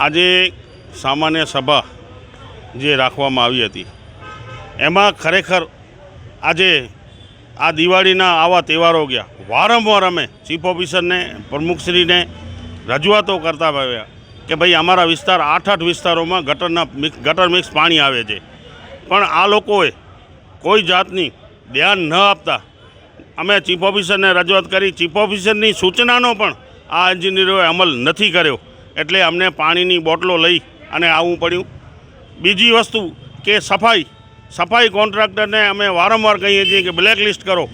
આજે સામાન્ય સભા જે રાખવામાં આવી હતી, એમાં ખરેખર આજે આ દિવાળીના આવા તહેવારો ગયા. વારંવાર અમે ચીફ ઓફિસરને, પ્રમુખશ્રીને રજૂઆતો કરતા આવ્યા કે ભાઈ અમારા વિસ્તાર આઠ આઠ વિસ્તારોમાં ગટરના મિક્સ, ગટર મિક્સ પાણી આવે છે. પણ આ લોકોએ કોઈ જાતની ધ્યાન ન આપતા અમે ચીફ ઓફિસરને રજૂઆત કરી. ચીફ ઓફિસરની સૂચનાનો પણ આ એન્જિનિયરોએ અમલ નથી કર્યો. એટલે અમને પાણીની બોટલો લઈ અને આવવું પડ્યું. બીજી વસ્તુ કે સફાઈ સફાઈ કોન્ટ્રાક્ટરને અમે વારંવાર કહીએ છીએ કે બ્લેક લિસ્ટ કરો.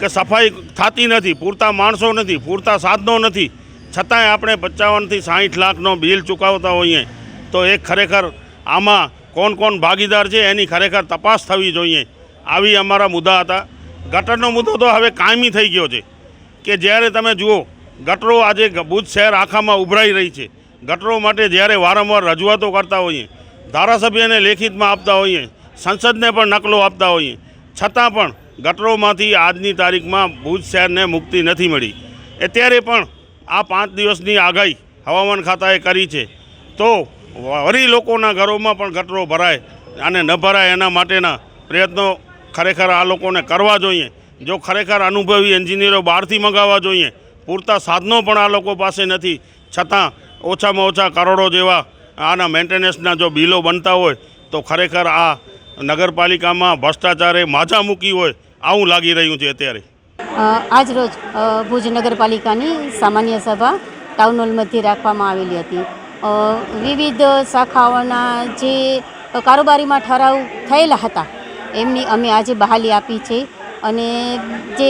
કે સફાઈ થતી નથી, પૂરતા માણસો નથી, પૂરતા સાધનો નથી. છતાંય આપણે પચાવનથી સાહીઠ લાખનો બિલ ચૂકવતા હોઈએ. તો એ ખરેખર આમાં કોણ કોણ ભાગીદાર છે એની ખરેખર તપાસ થવી જોઈએ. આવી અમારા મુદ્દા હતા. ગટરનો મુદ્દો તો હવે કાયમી થઈ ગયો છે. કે જ્યારે તમે જુઓ, ગટરો આજે ભુજ શહેર આખામાં ઉભરાઈ રહી છે. ગટરો માટે જ્યારે વારંવાર રજૂઆતો કરતા હોઈએ, ધારાસભ્યને લેખિતમાં આપતા હોઈએ, સંસદને પણ નકલો આપતા હોઈએ, છતાં પણ ગટરોમાંથી આજની તારીખમાં ભુજ શહેરને મુક્તિ નથી મળી. અત્યારે પણ આ પાંચ દિવસની આગાહી હવામાન ખાતાએ કરી છે. તો વરી લોકોના ઘરોમાં પણ ગટરો ભરાય અને ન ભરાય એના માટેના પ્રયત્નો ખરેખર આ લોકોને કરવા જોઈએ. જો ખરેખર અનુભવી એન્જિનિયરો બહારથી મંગાવવા જોઈએ, પૂરતા સાધનો પણ આ લોકો પાસે નથી. છતાં ઓછામાં ઓછા કરોડો જેવા આના મેન્ટેનન્સના જો બિલો બનતા હોય, તો ખરેખર આ નગરપાલિકામાં ભ્રષ્ટાચારે માજા મૂકી હોય, આવું લાગી રહ્યું છે અત્યારે. આજરોજ આજ રોજ ભુજ નગરપાલિકાની સામાન્ય સભા ટાઉન હોલ રાખવામાં આવેલી હતી. વિવિધ શાખાઓના જે કારોબારીમાં ઠરાવ થયેલા હતા, એમની અમે આજે બહાલી આપી છે અને જે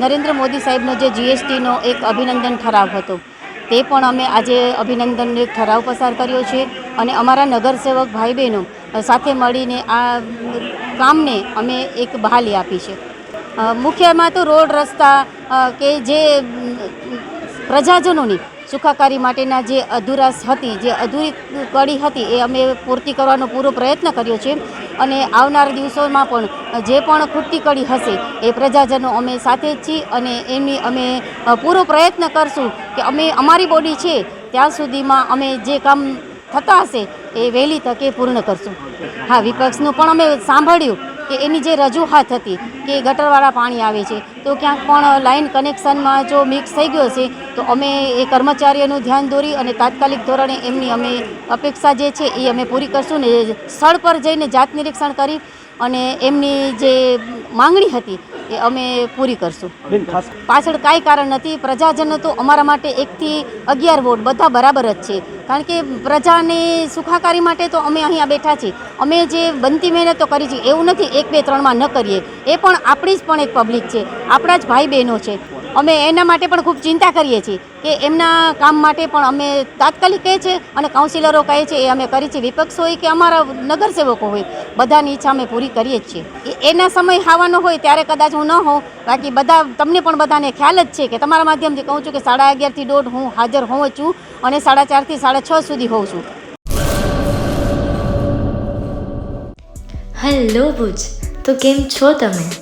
નરેન્દ્ર મોદી સાહેબનો જે જીએસટીનો એક અભિનંદન ઠરાવ હતો તે પણ અમે આજે અભિનંદનનો ઠરાવ પસાર કર્યો છે અને અમારા નગરસેવક ભાઈ બહેનો સાથે મળીને આ કામને અમે એક બહાલી આપી છે. મુખ્યમાં તો રોડ રસ્તા કે જે પ્રજાજનોની સુખાકારી માટેના જે અધુરાશ હતી, જે અધૂરી કડી હતી, એ અમે પૂર્તિ કરવાનો પૂરો પ્રયત્ન કર્યો છે. અને આવનાર દિવસોમાં પણ જે પણ ખૂટતી કડી હશે, એ પ્રજાજનો અમે સાથે જ છીએ અને એમની અમે પૂરો પ્રયત્ન કરશું કે અમે, અમારી બોડી છે, ત્યાં સુધીમાં અમે જે કામ થતા હશે, એ વહેલી તકે પૂર્ણ કરશું. હા, વિપક્ષનું પણ અમે સાંભળ્યું કે એની જે રજૂઆત હતી કે ગટરવાળા પાણી આવે છે. તો ક્યાંક પણ લાઈન કનેક્શનમાં જો મિક્સ થઈ ગયો છે તો અમે એ કર્મચારીઓનું ધ્યાન દોરી અને તાત્કાલિક ધોરણે એમની અમે અપેક્ષા જે છે એ અમે પૂરી કરશું ને સ્થળ પર જઈને જાત નિરીક્ષણ કરી અને એમની જે માંગણી હતી એ અમે પૂરી કરશું. પાછળ કાંઈ કારણ નથી પ્રજાજનો તો અમારા માટે એકથી અગિયાર વોટ બધા બરાબર જ છે. કારણ કે પ્રજાની સુખાકારી માટે તો અમે અહીંયા બેઠા છીએ. અમે જે બનતી મહેનત તો કરી છે એવું નથી એક બે ત્રણમાં ન કરીએ. એ પણ આપણી જ પણ એક પબ્લિક છે. આપણા જ ભાઈ બહેનો છે. અમે એના માટે પણ ખૂબ ચિંતા કરીએ છીએ કે એમના કામ માટે પણ અમે તાત્કાલિક કહે છે અને કાઉન્સિલરો કહે છે, એ અમે કરી છે. વિપક્ષ હોય કે અમારા નગરસેવકો હોય, બધાની ઈચ્છા અમે પૂરી કરીએ જ છીએ. એના સમય ખાવાનો હોય ત્યારે કદાચ હું ન હોઉં, બાકી બધા, તમને પણ બધાને ખ્યાલ જ છે કે તમારા માધ્યમથી કહું છું કે સાડા અગિયારથી દોઢ હું હાજર હોઉં છું અને સાડા ચારથી સાડા છ સુધી હોઉં છું. હેલો ભુજ, તો કેમ છો તમે?